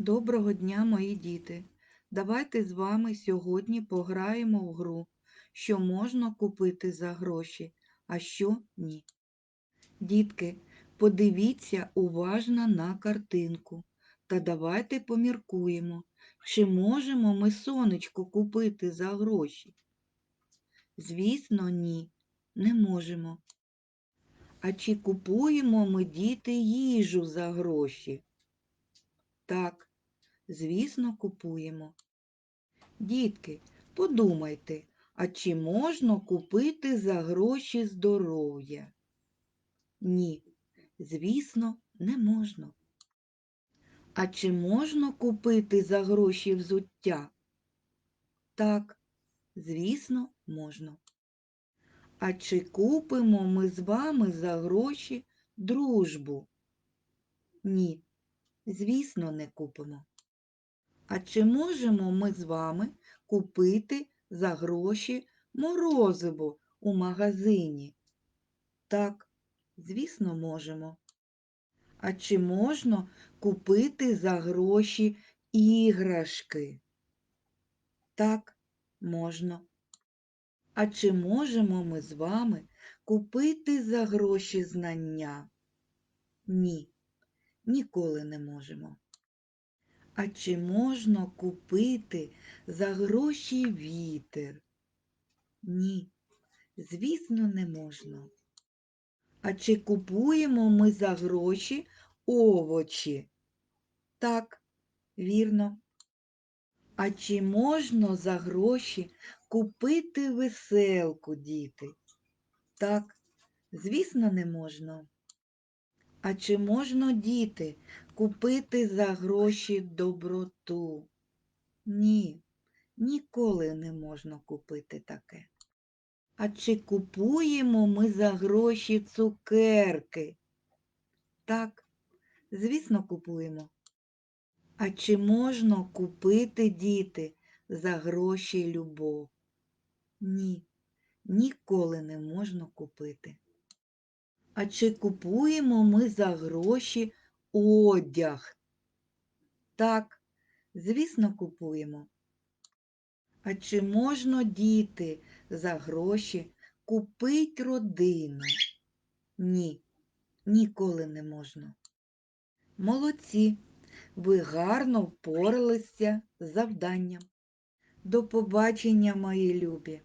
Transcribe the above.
Доброго дня, мої діти! Давайте з вами сьогодні пограємо в гру, що можна купити за гроші, а що ні. Дітки, подивіться уважно на картинку та давайте поміркуємо, чи можемо ми сонечко купити за гроші. Звісно, ні, не можемо. А чи купуємо ми діти їжу за гроші? Так, звісно, купуємо. Дітки, подумайте, а чи можна купити за гроші здоров'я? Ні, звісно, не можна. А чи можна купити за гроші взуття? Так, звісно, можна. А чи купимо ми з вами за гроші дружбу? Ні, звісно, не купимо. А чи можемо ми з вами купити за гроші морозиво у магазині? Так, звісно, можемо. А чи можна купити за гроші іграшки? Так, можна. А чи можемо ми з вами купити за гроші знання? Ні, ніколи не можемо. А чи можна купити за гроші вітер? Ні, звісно, не можна. А чи купуємо ми за гроші овочі? Так, вірно. А чи можна за гроші купити веселку, діти? Так, звісно, не можна. А чи можна, діти, купити за гроші доброту? Ні, ніколи не можна купити таке. А чи купуємо ми за гроші цукерки? Так, звісно, купуємо. А чи можна купити, діти, за гроші любов? Ні, ніколи не можна купити. А чи купуємо ми за гроші одяг? Так, звісно, купуємо. А чи можна діти за гроші купить родину? Ні, ніколи не можна. Молодці, ви гарно впоралися з завданням. До побачення, мої любі!